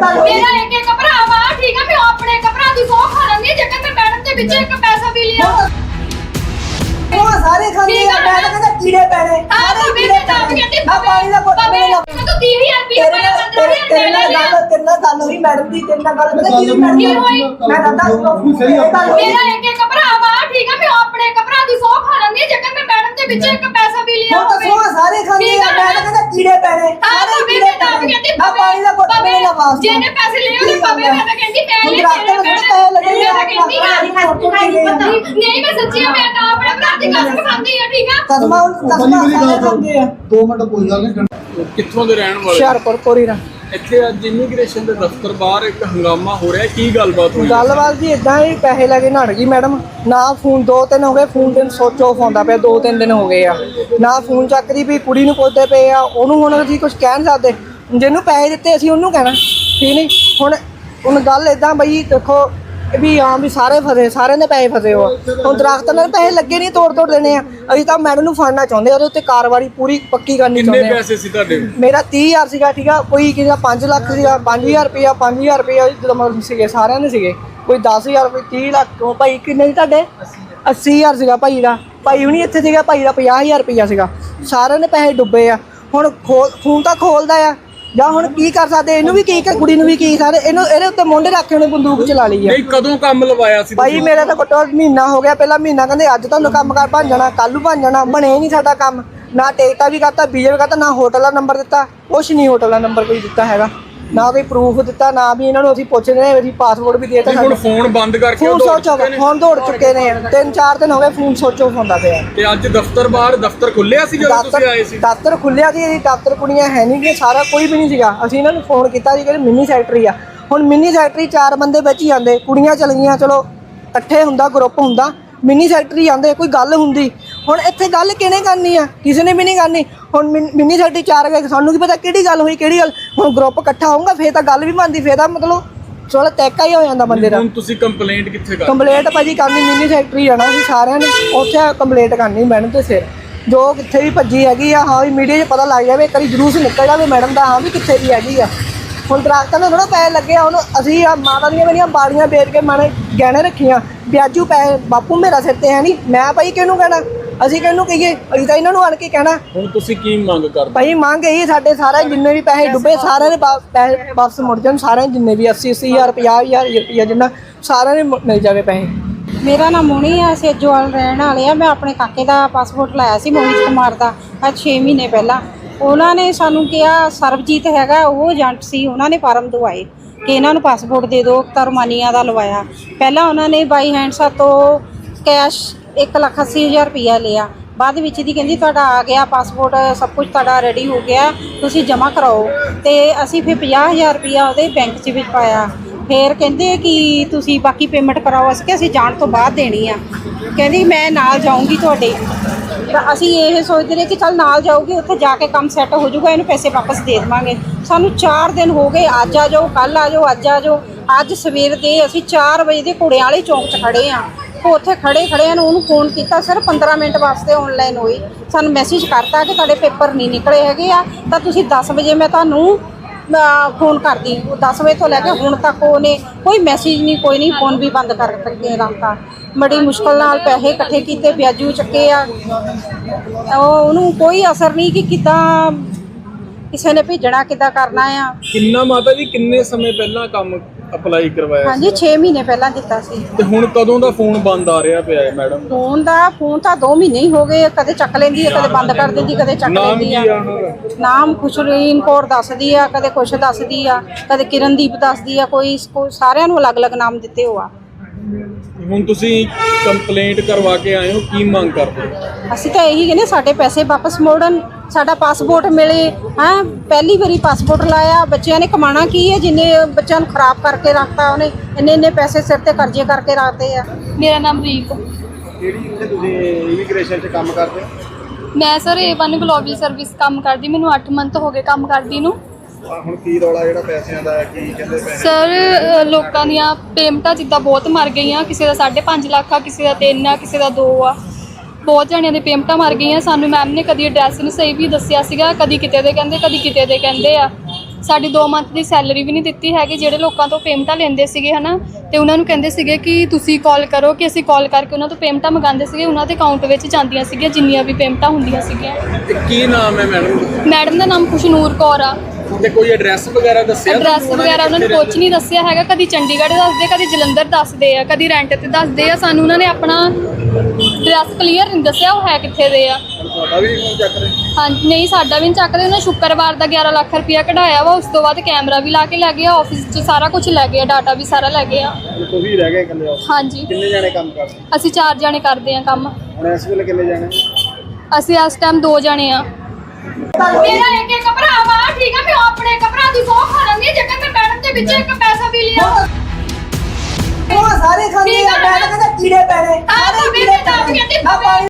ਮੇਰਾ ਇੱਕ ਇੱਕ ਭਰਾ ਵਾ ਠੀਕ ਆ ਮੈਂ ਆਪਣੇ ਇੱਕ ਭਰਾ ਦੀ ਸੌ ਖਾ ਲੈਂਦੀ ਹਾਂ, ਜੇਕਰ ਮੈਂ ਮੈਡਮ ਦੇ ਵਿੱਚ ਇੱਕ ਪੈਸਾ ਵੀ ਲਿਆ। ਉਹ ਸਾਰੇ ਖਾਂਦੇ ਆ ਮੈਂ ਤਾਂ ਕਹਿੰਦਾ ਕੀੜੇ ਪੈਣੇ ਹਾਂ ਸਾਰੇ ਭਾਵੇਂ ਕੀੜੇ ਮੈਂ ਤਾਂ ਆਪ ਕਹਿੰਦੀ ਆ ਪਾਣੀ ਦਾ ਘੁੱਟ ਮੇਰੇ ਨਾਲ ਤੂੰ 30000 ਰੁਪਏ ਤੇਰੇ ਪਹਿਲਾਂ ਨਾਲ 15000 ਤੇਰੇ ਨਾਲ ਲਿਆ। ਗੱਲ ਤੇਰੇ ਨਾਲ ਗੱਲ ਹੋਈ ਮੈਡਮ ਦੀ ਤੇਰੇ ਨਾਲ ਗੱਲ ਪਤਾ ਕੀ ਹੋਈ ਮੈਡਮ ਕੀ ਹੋਈ? ਮੈਂ ਤਾਂ ਦੱਸ ਸਹੀ ਆ। ਮੇਰਾ ਇੱਕ ਇੱਕ ਭਰਾ ਵਾ ਠੀਕ ਆ ਮੈਂ ਆਪਣੇ ਇੱਕ ਭਰਾ ਦੀ ਸੌ ਖਾ ਲੈਂਦੀ ਹਾਂ, ਜੇਕਰ ਮੈਂ ਮੈਡਮ ਦੇ ਵਿੱਚ ਇੱਕ ਪੈਸਾ ਵੀ ਲਿਆ ਹੁਣ ਤਾਂ ਸੋਹ ਸਾਰੇ ਖਾਂਦੇ ਆ ਮੈਂ ਤਾਂ ਕਹਿੰਦਾ ਕੀੜੇ ਪੈਣੇ ਸਾਰੇ ਕਹਿੰਦੀ ਆ ਪਾਣੀ ਦਾ ਘੁੱਟ ਮੇਰੇ ਨਾਲ ਵਾਸਤਾ ਜਿਹਨੇ ਪੈਸੇ ਲਏ ਉਹਨੇ ਭਾਵੇਂ ਮੈਂ ਤਾਂ ਕਹਿੰਦੀ ਮੈਂ ਤੂੰ ਲੈ ਦਰਖਤ ਨੂੰ ਥੋੜ੍ਹਾ ਪੈਸੇ ਲੱਗੇ ਮੈਂ ਤਾਂ ਕਹਿੰਦੀ ਆ, ਨਹੀਂ ਮੈਂ ਸੱਚੀ ਆ, ਮੈਂ ਤਾਂ ਆਪਣੇ ਭਰਾ ਦੀ ਕਸਮ ਖਾਂਦੀ ਆ ਠੀਕ ਆ? ਕਸਮਾਂ ਕਸਮਾਂ ਸਾਰੇ ਖਾਂਦੇ ਆ 2 ਮਿੰਟ ਕੋਈ ਗੱਲ ਨਹੀਂ। ਕਿੱਥੋਂ ਦੇ ਰਹਿਣ ਵਾਲੇ? ਹੁਸ਼ਿਆਰਪੁਰ ਕੋਰੀ ਨਾ ਇੱਥੇ ਅੱਜ ਇਮੀਗ੍ਰੇਸ਼ਨ ਦੇ ਦਫ਼ਤਰ ਬਾਹਰ ਇੱਕ ਹੰਗਾਮਾ ਹੋ ਰਿਹਾ ਕੀ ਗੱਲਬਾਤ ਹੋਈ? ਗੱਲਬਾਤ ਜੀ ਇਦਾਂ ਹੀ ਪੈਸੇ ਲੈ ਕੇ ਨੜ ਗਈ ਮੈਡਮ। ਨਾ ਫੋਨ ਦੋ ਤਿੰਨ ਹੋ ਗਏ ਫੋਨ ਦਿਨ ਸੋਚ ਆਫ ਆਉਂਦਾ ਪਿਆ ਦੋ ਤਿੰਨ ਦਿਨ ਹੋ ਗਏ ਆ। ਨਾ ਫੋਨ ਚੱਕਦੀ ਵੀ ਕੁੜੀ ਨੂੰ ਪੁੱਛਦੇ ਪਏ ਆ ਉਹਨੂੰ ਹੁਣ ਅਸੀਂ ਕੁਝ ਕਹਿ ਨਹੀਂ ਸਕਦੇ। ਜਿਹਨੂੰ ਪੈਸੇ ਦਿੱਤੇ ਅਸੀਂ ਉਹਨੂੰ ਕਹਿਣਾ ਠੀਕ ਨਹੀਂ ਹੁਣ ਹੁਣ ਗੱਲ ਇਦਾਂ ਬਈ ਦੇਖੋ ਵੀ ਹਾਂ ਵੀ ਸਾਰੇ ਫਸੇ ਸਾਰਿਆਂ ਦੇ ਪੈਸੇ ਫਸੇ ਹੋ ਹੁਣ ਦਰਖਤ ਨਾਲ ਪੈਸੇ ਲੱਗੇ ਨਹੀਂ ਤੋੜ ਤੋੜ ਦੇਣੇ ਆ। ਅਸੀਂ ਤਾਂ ਮੈਡਮ ਨੂੰ ਫੜਨਾ ਚਾਹੁੰਦੇ ਆ, ਉਹਦੇ ਉੱਤੇ ਕਾਰਵਾਈ ਪੂਰੀ ਪੱਕੀ ਕਰਨੀ ਕਿੰਨੇ ਚਾਹੁੰਦੇ ਆ। ਪੈਸੇ ਸੀ ਤੁਹਾਡੇ? ਮੇਰਾ 30000 ਸੀਗਾ ਠੀਕ ਆ? ਕੋਈ ਕਿਸੇ ਦਾ 5 ਲੱਖ ਸੀਗਾ 5000 ਰੁਪਇਆ 5000 ਰੁਪਇਆ ਜਦੋਂ ਸੀਗੇ ਸਾਰਿਆਂ ਦੇ ਸੀਗੇ। ਕੋਈ 10000 ਕੋਈ 30 ਲੱਖ ਉਹ ਭਾਈ ਕਿੰਨੇ ਸੀ ਤੁਹਾਡੇ? 80000 ਸੀਗਾ ਭਾਈ ਦਾ। ਭਾਈ ਹੁਣੀ ਇੱਥੇ ਸੀਗਾ ਭਾਈ ਦਾ 50000 ਰੁਪਇਆ ਸੀਗਾ। ਸਾਰਿਆਂ ਨੇ ਪੈਸੇ ਡੁੱਬੇ ਆ। ਹੁਣ ਖੋਲ ਫੋਨ ਤਾਂ ਖੋਲਦਾ ਆ। ਜਾਂ ਹੁਣ ਕੀ ਕਰ ਸਕਦੇ? ਇਹਨੂੰ ਵੀ ਕੀ ਕਰ ਕੁੜੀ ਨੂੰ ਵੀ ਕੀ ਸਾਰੇ ਇਹਨੂੰ ਇਹਦੇ ਉੱਤੇ ਮੁੰਡੇ ਰੱਖ ਕੇ ਬੰਦੂਕ ਚਲਾ ਲਈ ਆ। ਨਹੀਂ ਕਦੋਂ ਕੰਮ ਲਵਾਇਆ ਸੀ ਭਾਈ ਮੇਰਾ ਤਾਂ ਘੱਟੋ ਘੱਟ ਮਹੀਨਾ ਹੋ ਗਿਆ। ਪਹਿਲਾਂ ਮਹੀਨਾ ਕਹਿੰਦੇ ਅੱਜ ਤੁਹਾਨੂੰ ਕੰਮ ਕਰ ਬਣ ਜਾਣਾ ਕੱਲ ਨੂੰ ਬਣ ਜਾਣਾ। ਬਣੇ ਨਹੀਂ ਸਾਡਾ ਕੰਮ। ਨਾ ਟੇਕਾ ਵੀ ਕਰਤਾ ਬੀਜੇ ਵੀ ਕਰਤਾ ਨਾ ਹੋਟਲ ਦਾ ਨੰਬਰ ਦਿੱਤਾ। ਕੁਛ ਨਹੀਂ ਹੋਟਲ ਦਾ ਨੰਬਰ ਕੋਈ ਦਿੱਤਾ ਹੈਗਾ। ਨਾ ਕੋਈ ਪ੍ਰੂਫ ਦਿੱਤਾ ਨਾ ਵੀ ਇਹਨਾਂ ਨੂੰ ਅਸੀਂ ਪੁੱਛਦੇ ਨੇ ਅਸੀਂ ਪਾਸਪੋਰਟ ਵੀ ਦੇਤਾ ਹੁਣ ਫੋਨ ਬੰਦ ਕਰਕੇ ਫੋਨ ਸੋਚ ਚੁੱਕੇ ਨੇ। ਫੋਨ ਦੌੜ ਚੁੱਕੇ ਨੇ। ਤਿੰਨ ਚਾਰ ਦਿਨ ਹੋ ਗਏ ਫੋਨ ਸੋਚੋ ਹੁੰਦਾ ਪਿਆ। ਤੇ ਅੱਜ ਦਫ਼ਤਰ ਬਾਹਰ ਦਫ਼ਤਰ ਖੁੱਲਿਆ ਸੀ ਜਦੋਂ ਤੁਸੀਂ ਆਏ ਸੀ? ਦਫ਼ਤਰ ਖੁੱਲਿਆ ਸੀ ਦਫ਼ਤਰ ਕੁੜੀਆਂ ਹੈ ਨਹੀਂ ਕਿ ਸਾਰਾ ਕੋਈ ਵੀ ਨਹੀਂ ਸੀਗਾ। ਅਸੀਂ ਇਹਨਾਂ ਨੂੰ ਫੋਨ ਕੀਤਾ ਸੀ ਕਿ ਮਿੰਨੀ ਸੈਕਟਰੀ ਆ। ਹੁਣ ਮਿੰਨੀ ਸੈਕਟਰੀ ਚਾਰ ਬੰਦੇ ਵਿੱਚ ਹੀ ਆਂਦੇ ਕੁੜੀਆਂ ਚਲ ਗਈਆਂ ਚਲੋ ਇਕੱਠੇ ਹੁੰਦਾ ਗਰੁੱਪ ਹੁੰਦਾ। ਮਿੰਨੀ ਸੈਕਟਰੀ ਆਂਦੇ ਕੋਈ ਗੱਲ ਹੁੰਦੀ। ਹੁਣ ਇੱਥੇ ਗੱਲ ਕਿਹਨੇ ਕਰਨੀ ਆ? ਕਿਸੇ ਨੇ ਵੀ ਨਹੀਂ ਕਰਨੀ। ਹੁਣ ਮਿੰਨੀ ਸੈਕਟਰੀ ਚਾਰ ਗਏ ਸਾਨੂੰ ਕੀ ਪਤਾ ਕਿਹੜੀ ਗੱਲ ਹੋਈ ਕਿਹੜੀ ਗੱਲ ਹੁਣ ਗਰੁੱਪ ਇਕੱਠਾ ਹੋਊਗਾ ਫੇਰ ਤਾਂ ਗੱਲ ਵੀ ਬਣਦੀ ਫੇਰ ਤਾਂ ਮਤਲਬ ਚਲੋ ਤੈਕਾ ਹੀ ਹੋ ਜਾਂਦਾ ਬੰਦੇ ਦਾ। ਹੁਣ ਤੁਸੀਂ ਕੰਪਲੇਂਟ ਕਿੱਥੇ ਕਰ ਕੰਪਲੇਂਟ ਭਾਜੀ ਕਰਨੀ ਮਿੰਨੀ ਸੈਕਟਰੀ ਜਾਣਾ ਸੀ ਸਾਰਿਆਂ ਨੇ ਉੱਥੇ ਕੰਪਲੇਂਟ ਕਰਨੀ ਮੈਡਮ ਦੇ ਸਿਰ ਜੋ ਕਿੱਥੇ ਵੀ ਭੱਜੀ ਹੈਗੀ ਆ ਹਾਂ ਵੀ ਮੀਡੀਆ 'ਚ ਪਤਾ ਲੱਗ ਜਾਵੇ ਕਰੀ ਜਲੂਸ ਨਿਕਲ ਜਾਵੇ ਮੈਡਮ ਦਾ ਹਾਂ ਵੀ ਕਿੱਥੇ ਵੀ ਹੈਗੀ ਆ। ਹੁਣ ਦਰਖਤਾਂ ਨੂੰ ਥੋੜਾ ਪੈਸੇ ਲੱਗੇ ਆ ਹੁਣ ਅਸੀਂ ਆ ਮਾਤਾ ਦੀਆਂ ਮੇਰੀਆਂ ਬਾੜੀਆਂ ਵੇਚ ਕੇ ਮਾਣੇ ਗਹਿਣੇ ਰੱਖੀਆਂ ਵਿਆਜੂ ਪੈਸੇ ਬਾਪੂ ਮੇਰਾ ਸਿਰ ਤੇ ਹੈ ਨਹੀਂ ਮੈਂ ਭਾਈ ਕਿਹਨੂੰ ਕਹਿਣਾ? ਅਸੀਂ ਕਿਹਨੂੰ ਕਹੀਏ ਅਸੀਂ ਤਾਂ ਇਹਨਾਂ ਨੂੰ ਆਣ ਕੇ ਕਹਿਣਾ। ਹੁਣ ਤੁਸੀਂ ਕੀ ਮੰਗ ਕਰਦੇ? ਭਾਈ ਮੰਗ ਇਹੀ ਸਾਡੇ ਸਾਰੇ ਜਿੰਨੇ ਵੀ ਪੈਸੇ ਡੁੱਬੇ ਸਾਰਿਆਂ ਦੇ ਵਾ- ਪੈਸੇ ਵਾਪਸ ਮੁੜ ਜਾਣ ਸਾਰਿਆਂ ਦੇ ਜਿੰਨੇ ਵੀ 80 80000 50000 ਰੁਪਇਆ ਜਿੰਨਾ ਸਾਰਿਆਂ ਦੇ ਮੁ- ਮਿਲ ਜਾਵੇ ਪੈਸੇ। ਮੇਰਾ ਨਾਮ ਮੋਣੀ ਆ ਸੇਜੋਵਾਲ ਰਹਿਣ ਵਾਲੇ ਆ। ਮੈਂ ਆਪਣੇ ਕਾਕੇ ਦਾ ਪਾਸਪੋਰਟ ਲਾਇਆ ਸੀ ਮੋਹਿਤ ਕੁਮਾਰ ਦਾ ਅੱਜ 6 ਮਹੀਨੇ ਪਹਿਲਾਂ। ਉਹਨਾਂ ਨੇ ਸਾਨੂੰ ਕਿਹਾ ਸਰਬਜੀਤ ਹੈਗਾ ਉਹ ਏਜੰਟ ਸੀ ਉਹਨਾਂ ਨੇ ਫਾਰਮ ਦਵਾਏ ਕਿ ਇਹਨਾਂ ਨੂੰ ਪਾਸਪੋਰਟ ਦੇ ਦਿਓ ਤਾਂ ਰੁਮਾਨੀਆ ਦਾ ਲਵਾਇਆ। ਪਹਿਲਾਂ ਉਹਨਾਂ ਨੇ ਬਾਈ ਹੈਂਡ ਤੋਂ ਕੈਸ਼ 180000 ਰੁਪਇਆ ਲਿਆ। ਬਾਅਦ ਵਿੱਚ ਦੀ ਕਹਿੰਦੀ, ਤੁਹਾਡਾ ਆ ਗਿਆ ਪਾਸਪੋਰਟ, ਸਭ ਕੁਝ ਤੁਹਾਡਾ ਰੈਡੀ ਹੋ ਗਿਆ। ਤੁਸੀਂ ਜਮ੍ਹਾਂ ਕਰਾਓ। ਤੇ ਅਸੀਂ ਫਿਰ 50000 ਰੁਪਇਆ ਉਹਦੇ ਬੈਂਕ 'ਚ ਵਿੱਚ ਪਾਇਆ। ਫਿਰ ਕਹਿੰਦੇ ਕਿ ਤੁਸੀਂ ਬਾਕੀ ਪੇਮੈਂਟ ਕਰਾਓ। ਅਸੀਂ ਕਿ ਅਸੀਂ ਜਾਣ ਤੋਂ ਬਾਅਦ ਦੇਣੀ ਆ। ਕਹਿੰਦੀ, ਮੈਂ ਨਾਲ ਜਾਊਂਗੀ ਤੁਹਾਡੇ। ਤਾਂ ਅਸੀਂ ਇਹ ਸੋਚਦੇ ਰਹੇ ਕਿ ਚੱਲ ਨਾਲ ਜਾਊਗੀ, ਉੱਥੇ ਜਾ ਕੇ ਕੰਮ ਸੈੱਟ ਹੋ ਜਾਊਗਾ, ਇਹਨੂੰ ਪੈਸੇ ਵਾਪਸ ਦੇ ਦੇਵਾਂਗੇ। ਸਾਨੂੰ 4 ਦਿਨ ਹੋ ਗਏ, ਅੱਜ ਆ ਜਾਓ ਕੱਲ ਆ ਜਾਓ, ਅੱਜ ਆ ਜਾਓ। ਅੱਜ ਸਵੇਰ ਦੇ ਅਸੀਂ 4 ਵਜੇ ਦੇ ਘੋੜਿਆਂ ਵਾਲੇ ਚੌਂਕ 'ਚ ਖੜੇ ਆ ਉਹ ਉੱਥੇ ਖੜੇ ਖੜਿਆਂ ਨੂੰ ਉਹਨੂੰ ਫੋਨ ਕੀਤਾ ਸਿਰਫ 15 ਮਿੰਟ ਵਾਸਤੇ ਆਨਲਾਈਨ ਹੋਈ। ਸਾਨੂੰ ਮੈਸੇਜ ਕਰਤਾ ਕਿ ਤੁਹਾਡੇ ਪੇਪਰ ਨਹੀਂ ਨਿਕਲੇ ਹੈਗੇ ਆ, ਤਾਂ ਤੁਸੀਂ 10 ਵਜੇ ਮੈਂ ਤੁਹਾਨੂੰ ਫੋਨ ਕਰਦੀ। ਉਹ 10 ਵਜੇ ਤੋਂ ਲੈ ਕੇ ਹੁਣ ਤੱਕ ਉਹਨੇ ਕੋਈ ਮੈਸੇਜ ਨਹੀਂ, ਕੋਈ ਨਹੀਂ ਫੋਨ ਵੀ ਬੰਦ ਕਰ ਕੇ ਰੱਖਤਾ ਬੜੀ ਮੁਸ਼ਕਲ ਨਾਲ ਪੈਸੇ ਇਕੱਠੇ ਕੀਤੇ, ਵਿਆਜੂ ਚੱਕੇ ਆ। ਉਹ ਉਹਨੂੰ ਕੋਈ ਅਸਰ ਨਹੀਂ ਕਿ ਕਿੱਦਾਂ ਕਿਸੇ ਨੇ ਭੇਜਣਾ, ਕਿੱਦਾਂ ਕਰਨਾ ਆ। ਕਿੰਨਾ ਮਾਤਾ ਜੀ, ਕਿੰਨੇ ਸਮੇਂ ਪਹਿਲਾਂ ਕੰਮ ਅਪਲਾਈ ਕਰਵਾਇਆ ਹਾਂਜੀ 6 ਮਹੀਨੇ ਪਹਿਲਾਂ ਦਿੱਤਾ ਸੀ। ਤੇ ਹੁਣ ਕਦੋਂ ਦਾ ਫੋਨ ਬੰਦ ਆ ਰਿਹਾ ਪਿਆ ਹੈ ਮੈਡਮ? ਫੋਨ ਦਾ ਫੋਨ ਤਾਂ 2 ਮਹੀਨੇ ਹੀ ਹੋ ਗਏ ਕਦੇ ਚੱਕ ਲੈਂਦੀ ਹੈ ਕਦੇ ਬੰਦ ਕਰ ਦਿੰਦੀ ਕਦੇ ਚੱਕ ਨਾਮ ਲੈਂਦੀ ਕੀ ਆ। ਆ ਉਹਨਾਂ ਦਾ? ਨਾਮ ਖੁਸ਼ਰੀਨ ਕੌਰ ਦੱਸਦੀ ਆ ਕਦੇ ਕੁਛ ਦੱਸਦੀ ਆ ਕਦੇ ਕਿਰਨਦੀਪ ਦੱਸਦੀ ਆ ਕੋਈ ਕੋਈ ਸਾਰਿਆਂ ਨੂੰ ਅਲੱਗ-ਅਲੱਗ ਨਾਮ ਦਿੱਤੇ ਹੋਆ। ਹੁਣ ਤੁਸੀਂ ਕੰਪਲੇਂਟ ਕਰਵਾ ਕੇ ਆਏ ਹੋ ਕੀ ਮੰਗ ਕਰਦੇ ਹੋ? ਅਸੀਂ ਤਾਂ ਇਹੀ ਕਹਿੰਦੇ ਸਾਡੇ ਪੈਸੇ ਵਾਪਸ ਮੋੜਨ ਸਾਡਾ ਪਾਸਪੋਰਟ ਮਿਲੇ ਹਾਂ? ਪਹਿਲੀ ਵਾਰੀ ਪਾਸਪੋਰਟ ਲਾਇਆ ਬੱਚਿਆਂ ਨੇ ਕਮਾਣਾ ਕੀ ਹੈ? ਜਿੰਨੇ ਬੱਚਿਆਂ ਨੂੰ ਖਰਾਬ ਕਰਕੇ ਰੱਖਤਾ ਉਹਨੇ ਇੰਨੇ ਇੰਨੇ ਪੈਸੇ ਸਿਰ ਤੇ ਕਰਜ਼ੇ ਕਰਕੇ ਰੱਖਦੇ ਆ। ਮੇਰਾ ਨਾਮ ਰੀਕ। ਕਿਹੜੀ ਇੱਥੇ ਤੁਸੀਂ ਇਮੀਗ੍ਰੇਸ਼ਨ 'ਚ ਕੰਮ ਕਰਦੇ ਹੋ? ਮੈਂ ਸਰ A1 ਗਲੋਬਲ ਸਰਵਿਸ ਕੰਮ ਕਰਦੀ ਮੈਨੂੰ 8 ਮੰਥ ਹੋ ਗਏ ਕੰਮ ਕਰਦੀ ਨੂੰ। ਆਹ ਹੁਣ ਕੀ ਰੌਲਾ ਜਿਹੜਾ ਪੈਸਿਆਂ ਦਾ ਹੈ, ਕੀ ਕਹਿੰਦੇ ਪੈਸੇ? ਸਰ ਅ, ਲੋਕਾਂ ਦੀਆਂ ਪੇਮੈਂਟਾਂ ਜਿੱਦਾਂ ਬਹੁਤ ਮਰ ਗਈਆਂ ਕਿਸੇ ਦਾ 5.5 ਲੱਖ ਆ ਕਿਸੇ ਦਾ 3 ਆ ਕਿਸੇ ਦਾ 2 ਆ। ਬਹੁਤ ਜਣਿਆਂ ਦੀ ਪੇਮੈਂਟਾਂ ਮਰ ਗਈਆਂ ਸਾਨੂੰ ਮੈਮ ਨੇ ਕਦੀ ਐਡਰੈਸ ਨਹੀਂ ਸਹੀ ਵੀ ਦੱਸਿਆ ਸੀਗਾ ਕਦੀ ਕਿਤੇ ਦੇ ਕਹਿੰਦੇ ਕਦੀ ਕਿਤੇ ਦੇ ਕਹਿੰਦੇ ਆ। ਸਾਡੀ 2 ਮੰਥ ਦੀ ਸੈਲਰੀ ਵੀ ਨਹੀਂ ਦਿੱਤੀ ਹੈਗੀ ਜਿਹੜੇ ਲੋਕਾਂ ਤੋਂ ਪੇਮੈਂਟਾਂ ਲੈਂਦੇ ਸੀਗੇ ਹਨਾ ਤੇ ਉਹਨਾਂ ਨੂੰ ਕਹਿੰਦੇ ਸੀਗੇ ਕਿ ਤੁਸੀਂ ਕਾਲ ਕਰੋ ਕਿ ਅਸੀਂ ਕਾਲ ਕਰਕੇ ਉਹਨਾਂ ਤੋਂ ਪੇਮੈਂਟਾਂ ਮੰਗਾਉਂਦੇ ਸੀਗੇ ਉਹਨਾਂ ਦੇ ਅਕਾਊਂਟ ਵਿੱਚ ਜਾਂਦੀਆਂ ਸੀਗੀਆਂ ਜਿੰਨੀਆਂ ਵੀ ਪੇਮੈਂਟਾਂ ਹੁੰਦੀਆਂ ਸੀਗੀਆਂ। ਤੇ ਕੀ ਨਾਮ ਹੈ ਮੈਡਮ? ਮੈਡਮ ਦਾ ਨਾਮ ਖੁਸ਼ਨੂਰ ਕੌਰ ਆ। ਤੇ ਕੋਈ ਐਡਰੈਸ ਵਗੈਰਾ ਦੱਸਿਆ ਐਡਰੈਸ ਵਗੈਰਾ ਉਹਨਾਂ ਨੇ ਕੁਝ ਨਹੀਂ ਦੱਸਿਆ ਹੈਗਾ। ਕਦੀ ਚੰਡੀਗੜ੍ਹ ਦੱਸਦੇ ਕਦੀ ਜਲੰਧਰ ਦੱਸਦੇ ਆ ਕਦੀ ਰੈਂਟ ਤੇ ਦੱਸਦੇ ਆ। ਸਾਨੂੰ ਉਹਨਾਂ ਨੇ ਆਪਣਾ ਐਡਰੈਸ ਕਲੀਅਰ ਨਹੀਂ ਦੱਸਿਆ ਉਹ ਹੈ ਕਿੱਥੇ ਦੇ ਆ। ਤੁਹਾਡਾ ਵੀ ਨਹੀਂ ਫੋਨ ਚੱਕ ਰਹੇ? ਹਾਂ ਨਹੀਂ ਸਾਡਾ ਵੀ ਨਹੀਂ ਚੱਕਦੇ ਉਹਨਾਂ ਸ਼ੁੱਕਰਵਾਰ ਦਾ 11 ਲੱਖ ਰੁਪਇਆ ਕਢਾਇਆ ਵਾ ਉਸ ਤੋਂ ਬਾਅਦ ਕੈਮਰਾ ਵੀ ਲਾ ਕੇ ਲੈ ਗਿਆ ਆਫਿਸ 'ਚ ਸਾਰਾ ਕੁਝ ਲੈ ਗਿਆ ਡਾਟਾ ਵੀ ਸਾਰਾ ਲੈ ਗਿਆ ਤੁਸੀਂ ਰਹਿ ਗਏ ਇਕੱਲੇ ਹੋ ਹਾਂਜੀ। ਕਿੰਨੇ ਜਾਣੇ ਕੰਮ ਕਰਦੇ? ਅਸੀਂ ਚਾਰ ਜਾਣੇ ਕਰਦੇ ਆ ਕੰਮ। ਹੁਣ ਇਸ ਵੇਲੇ ਕਿੰਨੇ ਜਾਣੇ? ਅਸੀਂ ਇਸ ਟਾਈਮ ਦੋ ਜਾਣੇ ਆ। ਮੇਰਾ ਇੱਕ ਇੱਕ ਦੀ ਸੌ ਖਾ ਲੈਂਦੀ ਜੇਕਰ ਮੈਂ ਮੈਡਮ ਦੇ ਵਿੱਚ ਇੱਕ ਪੈਸਾ ਵੀ ਲਿਆ। ਉਹ ਸਾਰੇ ਖਾਂਦੇ ਆ ਮੈਂ ਤਾਂ ਕਹਿੰਦਾ ਕੀੜੇ ਪੈਣੇ ਸਾਰੇ ਕੀੜੇ। ਕਹਿੰਦੀ ਪਾਣੀ